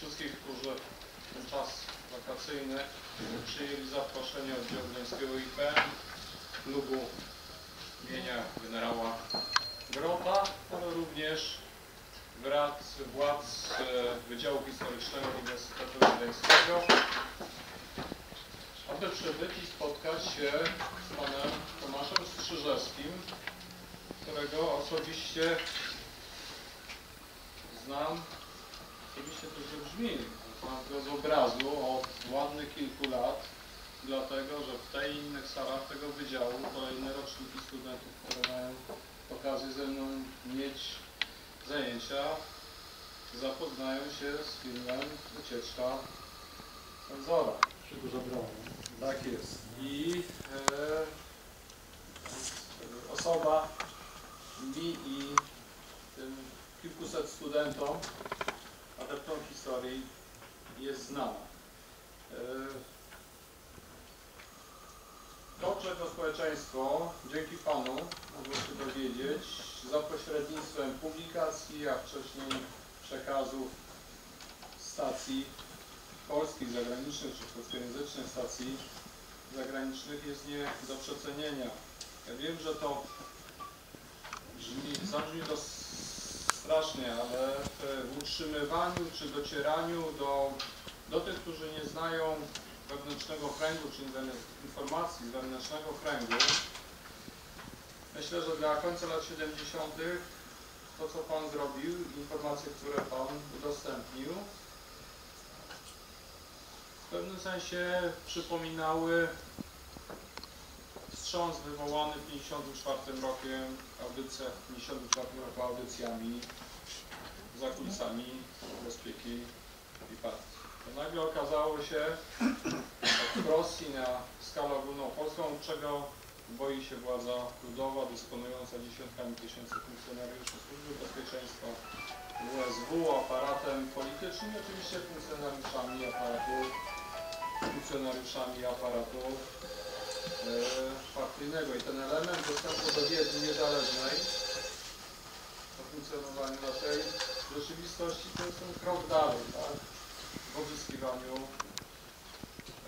wszystkich, którzy ten czas wakacyjny przyjęli zaproszenie od Gdańskiego IPN, klubu imienia generała Grota, ale również wraz władz e, Wydziału Historycznego Uniwersytetu Gdańskiego, aby przybyć i spotkać się z panem Tomaszem Strzyżewskim, którego osobiście znam, to źle brzmi, znam go z obrazu od ładnych kilku lat, dlatego że w tej i innych salach tego wydziału kolejne roczniki studentów, które mają okazję ze mną mieć zajęcia, zapoznają się z filmem Ucieczka cenzora. Zabrałem? Tak jest. I e, osoba mi i tym kilkuset studentom, adeptom historii jest znana. E, to, czego społeczeństwo dzięki Panu mogło się dowiedzieć za pośrednictwem publikacji, a wcześniej przekazów stacji polskich, zagranicznych czy polskojęzycznych stacji zagranicznych jest nie do przecenienia. Ja wiem, że to brzmi, zabrzmi to strasznie, ale w utrzymywaniu czy docieraniu do, do tych, którzy nie znają wewnętrznego kręgu, czy informacji z wewnętrznego kręgu, myślę, że dla końca lat 70. to, co Pan zrobił, informacje, które Pan udostępnił, w pewnym sensie przypominały wstrząs wywołany w 1954 rokiem audycja, w 54 roku audycjami za kulisami bezpieki i partii. To nagle okazało się w Rosji na skalę ogólnopolską, czego boi się władza ludowa dysponująca dziesiątkami tysięcy funkcjonariuszy Służby Bezpieczeństwa, WSW, aparatem politycznym i oczywiście funkcjonariuszami aparatu funkcjonariuszami aparatu partyjnego i ten element dostępu do wiedzy niezależnej o funkcjonowaniu naszej rzeczywistości to jest ten krok dalej, tak? W odzyskiwaniu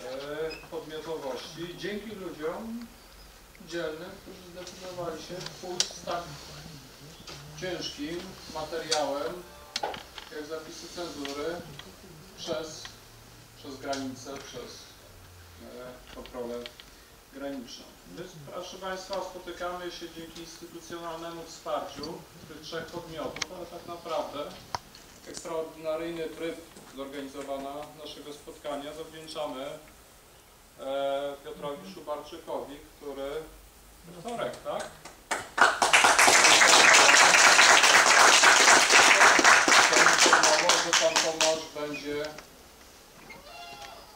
e, podmiotowości dzięki ludziom dzielnym, którzy zdecydowali się pójść z tak ciężkim materiałem jak zapisy cenzury przez przez granicę, przez e, kontrolę graniczną. Proszę Państwa, spotykamy się dzięki instytucjonalnemu wsparciu tych trzech podmiotów, ale tak naprawdę ekstraordynaryjny tryb zorganizowania naszego spotkania zawdzięczamy e, Piotrowi Szubarczykowi, który wtorek, tak? Pan Tomasz będzie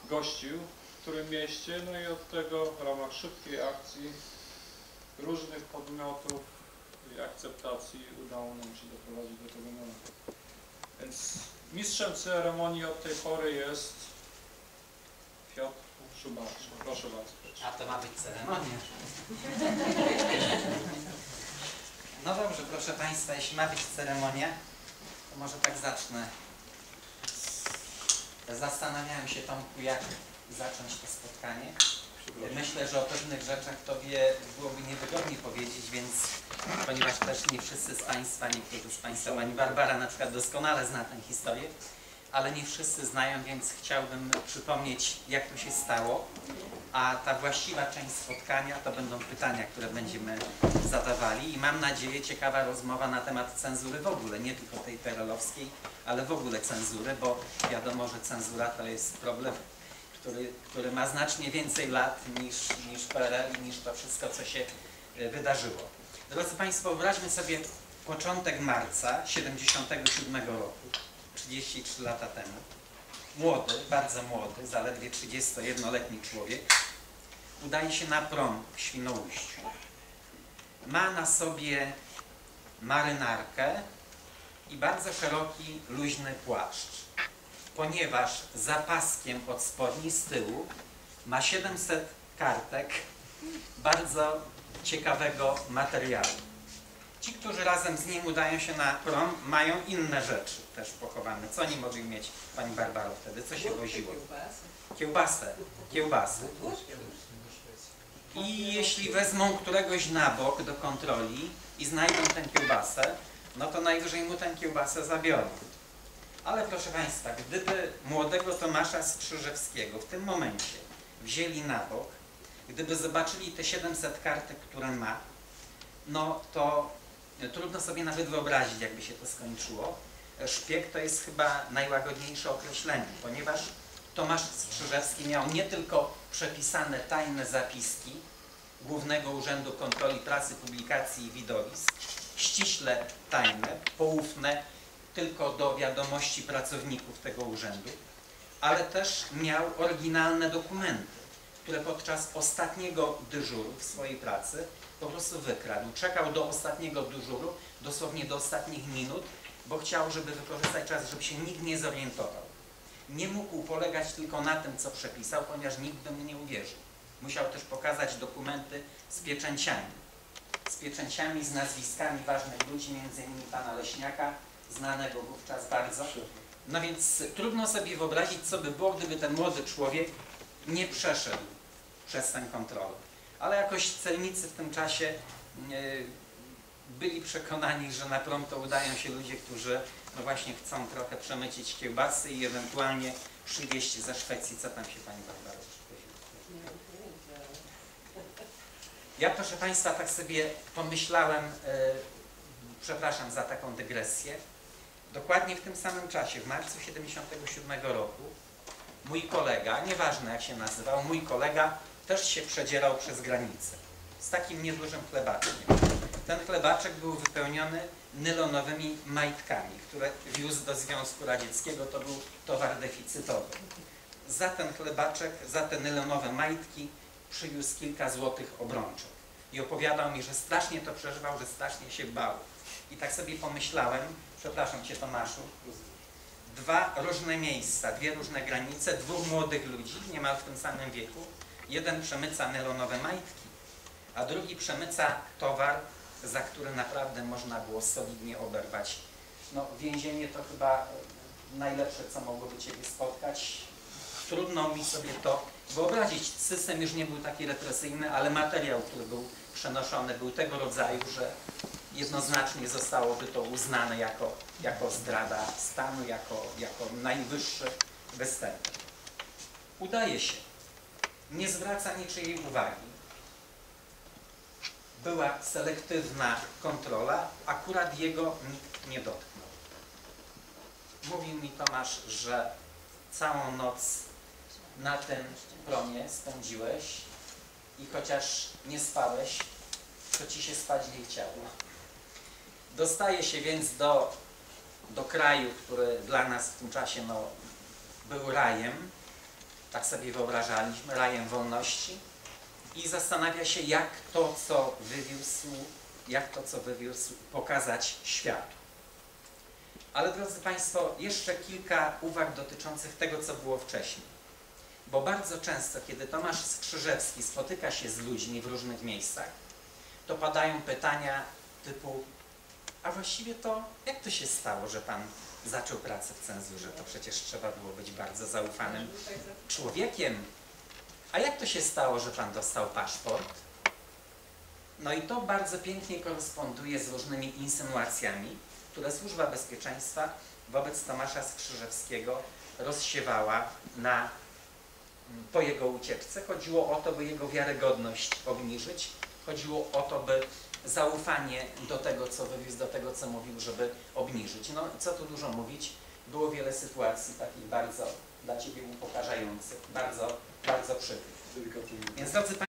gościł którym mieście, no i od tego w ramach szybkiej akcji różnych podmiotów i akceptacji udało nam się doprowadzić do tego momentu. Więc mistrzem ceremonii od tej pory jest Piotr Szubarczyk. Proszę bardzo. A to ma być ceremonia. No dobrze, proszę Państwa, jeśli ma być ceremonia, to może tak zacznę. Zastanawiałem się, Tomku, jak zacząć to spotkanie. Myślę, że o pewnych rzeczach Tobie byłoby niewygodnie powiedzieć, więc ponieważ też nie wszyscy z Państwa, niektórzy z Państwa, Pani Barbara na przykład doskonale zna tę historię, ale nie wszyscy znają, więc chciałbym przypomnieć, jak to się stało. A ta właściwa część spotkania to będą pytania, które będziemy zadawali i mam nadzieję ciekawa rozmowa na temat cenzury w ogóle, nie tylko tej perelowskiej, ale w ogóle cenzury, bo wiadomo, że cenzura to jest problem, który, który ma znacznie więcej lat niż, niż PRL niż to wszystko, co się e, wydarzyło. Drodzy Państwo, wyobraźmy sobie początek marca 77 roku, 33 lata temu. Młody, bardzo młody, zaledwie 31-letni człowiek udaje się na prom w Świnoujściu. Ma na sobie marynarkę i bardzo szeroki, luźny płaszcz, ponieważ za paskiem od spodni z tyłu ma 700 kartek bardzo ciekawego materiału. Ci, którzy razem z nim udają się na prom, mają inne rzeczy też pochowane. Co oni mogli mieć, Pani Barbaro, wtedy? Co się woziło? Kiełbasę. Kiełbasę. I jeśli wezmą któregoś na bok do kontroli i znajdą tę kiełbasę, no to najwyżej mu tę kiełbasę zabiorą. Ale proszę Państwa, gdyby młodego Tomasza Strzyżewskiego w tym momencie wzięli na bok, gdyby zobaczyli te 700 kartek, które ma, no to trudno sobie nawet wyobrazić, jakby się to skończyło. Szpieg to jest chyba najłagodniejsze określenie, ponieważ Tomasz Strzyżewski miał nie tylko przepisane tajne zapiski Głównego Urzędu Kontroli Prasy, Publikacji i Widowisk, ściśle tajne, poufne tylko do wiadomości pracowników tego urzędu, ale też miał oryginalne dokumenty, które podczas ostatniego dyżuru w swojej pracy po prostu wykradł. Czekał do ostatniego dyżuru, dosłownie do ostatnich minut, bo chciał, żeby wykorzystać czas, żeby się nikt nie zorientował. Nie mógł polegać tylko na tym, co przepisał, ponieważ nikt by mu nie uwierzył. Musiał też pokazać dokumenty z pieczęciami. Z pieczęciami, z nazwiskami ważnych ludzi, innymi pana Leśniaka, znanego wówczas bardzo. No więc trudno sobie wyobrazić, co by było, gdyby ten młody człowiek nie przeszedł przez tę kontrolę. Ale jakoś celnicy w tym czasie e, byli przekonani, że na prom to udają się ludzie, którzy no właśnie chcą trochę przemycić kiełbasy i ewentualnie przywieźć ze Szwecji. Co tam się Pani Barbara? Ja proszę Państwa tak sobie pomyślałem, e, przepraszam za taką dygresję, dokładnie w tym samym czasie, w marcu 77 roku, mój kolega, nieważne jak się nazywał, mój kolega też się przedzierał przez granicę z takim niedużym chlebaczkiem. Ten chlebaczek był wypełniony nylonowymi majtkami, które wiózł do Związku Radzieckiego, to był towar deficytowy. Za ten chlebaczek, za te nylonowe majtki przywiózł kilka złotych obrączek. I opowiadał mi, że strasznie to przeżywał, że strasznie się bał. I tak sobie pomyślałem, przepraszam Cię Tomaszu, dwa różne miejsca, dwie różne granice, dwóch młodych ludzi, niemal w tym samym wieku. Jeden przemyca nylonowe majtki, a drugi przemyca towar, za który naprawdę można było solidnie oberwać. No, więzienie to chyba najlepsze, co mogłoby Ciebie spotkać. Trudno mi sobie to wyobrazić. System już nie był taki represyjny, ale materiał, który był przenoszony, był tego rodzaju, że jednoznacznie zostałoby to uznane jako, jako zdrada stanu, jako, jako najwyższy występ. Udaje się. Nie zwraca niczyjej uwagi. Była selektywna kontrola, akurat jego nikt nie dotknął. Mówił mi Tomasz, że całą noc na tym promie spędziłeś i chociaż nie spałeś, to ci się spać nie chciało. Dostaje się więc do, do kraju, który dla nas w tym czasie no, był rajem, tak sobie wyobrażaliśmy, rajem wolności i zastanawia się, jak to, co wywiózł, jak to, co wywiózł, pokazać światu. Ale drodzy Państwo, jeszcze kilka uwag dotyczących tego, co było wcześniej. Bo bardzo często, kiedy Tomasz Skrzyżewski spotyka się z ludźmi w różnych miejscach, to padają pytania typu a właściwie to jak to się stało, że Pan zaczął pracę w cenzurze? To przecież trzeba było być bardzo zaufanym człowiekiem. A jak to się stało, że Pan dostał paszport? No i to bardzo pięknie koresponduje z różnymi insynuacjami, które Służba Bezpieczeństwa wobec Tomasza Skrzyżewskiego rozsiewała na, po jego ucieczce. Chodziło o to, by jego wiarygodność obniżyć. Chodziło o to, by zaufanie do tego, co wywiózł, do tego, co mówił, żeby obniżyć. No co tu dużo mówić, było wiele sytuacji takich bardzo dla Ciebie upokarzających, bardzo, bardzo przykrych. Więc drodzy